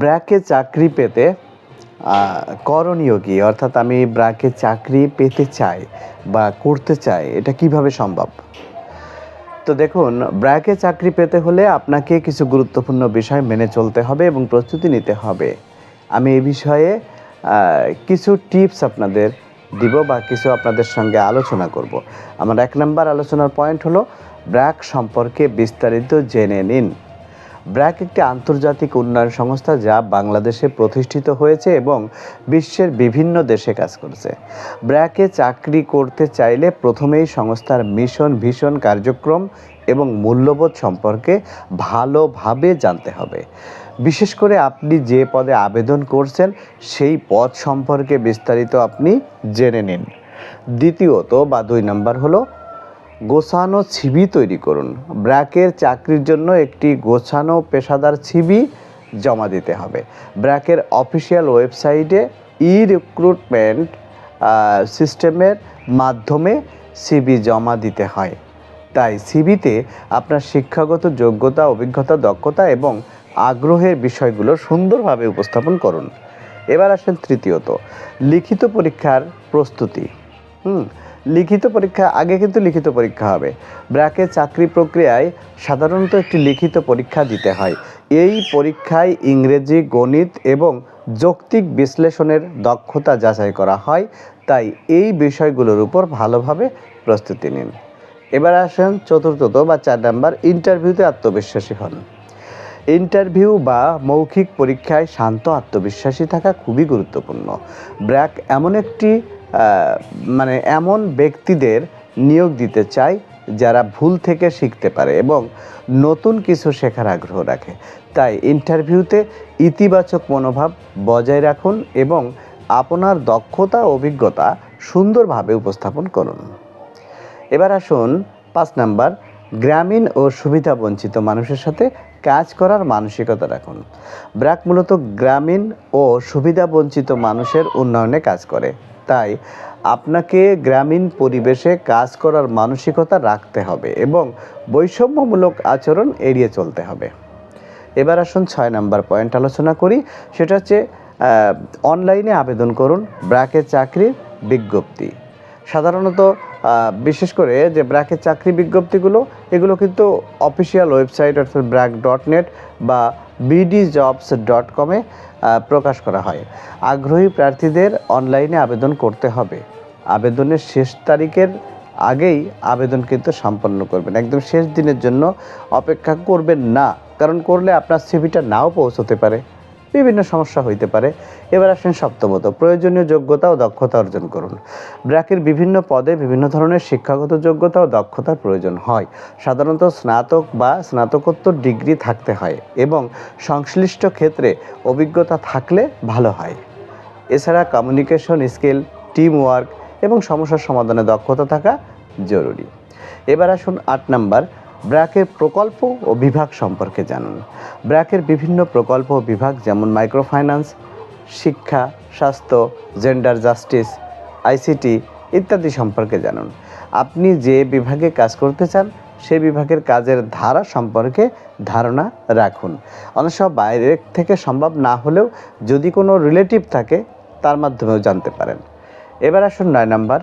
ব্র্যাকে চাকরি পেতে করণীয় কি? অর্থাৎ আমি ব্র্যাকে চাকরি পেতে চাই বা করতে চাই, এটা কীভাবে সম্ভব? তো দেখুন, ব্র্যাকে চাকরি পেতে হলে আপনাকে কিছু গুরুত্বপূর্ণ বিষয় মেনে চলতে হবে এবং প্রস্তুতি নিতে হবে। আমি এই বিষয়ে কিছু টিপস আপনাদের দিব বা কিছু আপনাদের সঙ্গে আলোচনা করব। আমার এক নম্বর আলোচনার পয়েন্ট হলো, ব্র্যাক সম্পর্কে বিস্তারিত জেনে নিন। ব্র্যাক একটি আন্তর্জাতিক উন্নয়ন সংস্থা যা বাংলাদেশে প্রতিষ্ঠিত হয়েছে এবং বিশ্বের বিভিন্ন দেশে কাজ করছে। ব্র্যাকে চাকরি করতে চাইলে প্রথমেই সংস্থার মিশন ভীষণ কার্যক্রম এবং মূল্যবোধ সম্পর্কে ভালোভাবে জানতে হবে। বিশেষ করে আপনি যে পদে আবেদন করছেন, সেই পদ সম্পর্কে বিস্তারিত আপনি জেনে নিন। দ্বিতীয়ত বা দুই নম্বর হলো গোছানো ছিবি তৈরি করুন। ব্র্যাকের চাকরির জন্য একটি গোছানো পেশাদার ছিবি জমা দিতে হবে। ব্র্যাকের অফিসিয়াল ওয়েবসাইটে ই রিক্রুটমেন্ট সিস্টেমের মাধ্যমে সিবি জমা দিতে হয়। তাই সিবিতে আপনার শিক্ষাগত যোগ্যতা, অভিজ্ঞতা, দক্ষতা এবং আগ্রহের বিষয়গুলো সুন্দরভাবে উপস্থাপন করুন। এবার আসেন তৃতীয়ত, লিখিত পরীক্ষার প্রস্তুতি। হুম লিখিত পরীক্ষা, আগে কিন্তু লিখিত পরীক্ষা হবে। ব্র্যাকে চাকরি প্রক্রিয়ায় সাধারণত একটি লিখিত পরীক্ষা দিতে হয়। এই পরীক্ষায় ইংরেজি, গণিত এবং যৌক্তিক বিশ্লেষণের দক্ষতা যাচাই করা হয়। তাই এই বিষয়গুলোর উপর ভালোভাবে প্রস্তুতি নিন। এবার আসেন চতুর্থত বা চার নাম্বার ইন্টারভিউতে আত্মবিশ্বাসী হন। ইন্টারভিউ বা মৌখিক পরীক্ষায় শান্ত আত্মবিশ্বাসী থাকা খুবই গুরুত্বপূর্ণ। ব্র্যাক এমন একটি মানে এমন ব্যক্তিদের নিয়োগ দিতে চাই যারা ভুল থেকে শিখতে পারে এবং নতুন কিছু শেখার আগ্রহ রাখে। তাই ইন্টারভিউতে ইতিবাচক মনোভাব বজায় রাখুন এবং আপনার দক্ষতা অভিজ্ঞতা সুন্দরভাবে উপস্থাপন করুন। এবার আসুন পাঁচ নাম্বার গ্রামীণ ও সুবিধা বঞ্চিত মানুষের সাথে কাজ করার মানসিকতা রাখুন। ব্র্যাক মূলত গ্রামীণ ও সুবিধা বঞ্চিত মানুষের উন্নয়নে কাজ করে। তাই আপনাকে গ্রামীণ পরিবেশে কাজ করার মানসিকতা রাখতে হবে এবং বৈষম্যমূলক আচরণ এড়িয়ে চলতে হবে। এবার আসুন ছয় নাম্বার পয়েন্ট আলোচনা করি। সেটা হচ্ছে অনলাইনে আবেদন করুন ব্র্যাকের চাকরির বিজ্ঞপ্তি। সাধারণত বিশেষ করে যে ব্র্যাকের চাকরি বিজ্ঞপ্তিগুলো, এগুলো কিন্তু অফিসিয়াল ওয়েবসাইট অর্থাৎ ব্র্যাক ডট নেট বা বিডি জবস ডট কমে প্রকাশ করা হয়। আগ্রহী প্রার্থীদের অনলাইনে আবেদন করতে হবে। আবেদনের শেষ তারিখের আগেই আবেদন কিন্তু সম্পন্ন করবেন। একদম শেষ দিনের জন্য অপেক্ষা করবেন না, কারণ করলে আপনার সিভিটা নাও পৌঁছতে পারে। বিভিন্ন সমস্যা হইতে পারে। এবার আসেন সপ্তমত, প্রয়োজনীয় যোগ্যতা ও দক্ষতা অর্জন করুন। ব্র্যাকের বিভিন্ন পদে বিভিন্ন ধরনের শিক্ষাগত যোগ্যতা ও দক্ষতার প্রয়োজন হয়। সাধারণত স্নাতক বা স্নাতকোত্তর ডিগ্রি থাকতে হয় এবং সংশ্লিষ্ট ক্ষেত্রে অভিজ্ঞতা থাকলে ভালো হয়। এছাড়া কমিউনিকেশন স্কিল টিম ওয়ার্ক এবং সমস্যার সমাধানে দক্ষতা থাকা জরুরি। এবার আসুন আট নাম্বার ব্র্যাকের প্রকল্প ও বিভাগ সম্পর্কে জানুন। ব্র্যাকের বিভিন্ন প্রকল্প ও বিভাগ যেমন মাইক্রোফাইন্যান্স, শিক্ষা, স্বাস্থ্য, জেন্ডার জাস্টিস, আইসিটি ইত্যাদি সম্পর্কে জানুন। আপনি যে বিভাগে কাজ করতে চান সেই বিভাগের কাজের ধারা সম্পর্কে ধারণা রাখুন। অনেক সময় বাইরে থেকে সম্ভব না হলেও যদি কোনো রিলেটিভ থাকে, তার মাধ্যমেও জানতে পারেন। এবার আসুন নয় নাম্বার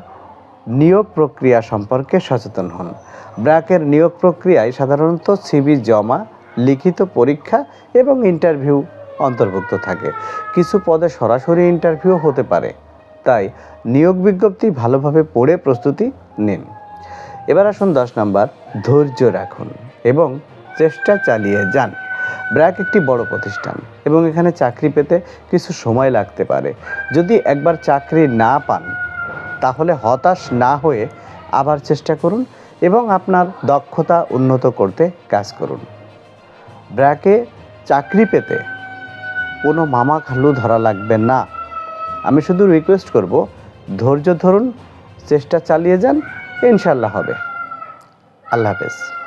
নিয়োগ প্রক্রিয়া সম্পর্কে সচেতন হন। ব্র্যাকের নিয়োগ প্রক্রিয়ায় সাধারণত সিবি জমা, লিখিত পরীক্ষা এবং ইন্টারভিউ অন্তর্ভুক্ত থাকে। কিছু পদে সরাসরি ইন্টারভিউ হতে পারে। তাই নিয়োগ বিজ্ঞপ্তি ভালোভাবে পড়ে প্রস্তুতি নিন। এবার আসুন দশ নম্বর, ধৈর্য রাখুন এবং চেষ্টা চালিয়ে যান। ব্র্যাক একটি বড় প্রতিষ্ঠান এবং এখানে চাকরি পেতে কিছু সময় লাগতে পারে। যদি একবার চাকরি না পান তাহলে হতাশ না হয়ে আবার চেষ্টা করুন এবং আপনার দক্ষতা উন্নত করতে কাজ করুন। ব্র্যাকে চাকরি পেতে কোনো মামা খালু ধরা লাগবে না। আমি শুধু রিকোয়েস্ট করব, ধৈর্য ধরুন, চেষ্টা চালিয়ে যান ইনশাল্লাহ হবে। আল্লাহ হাফেজ।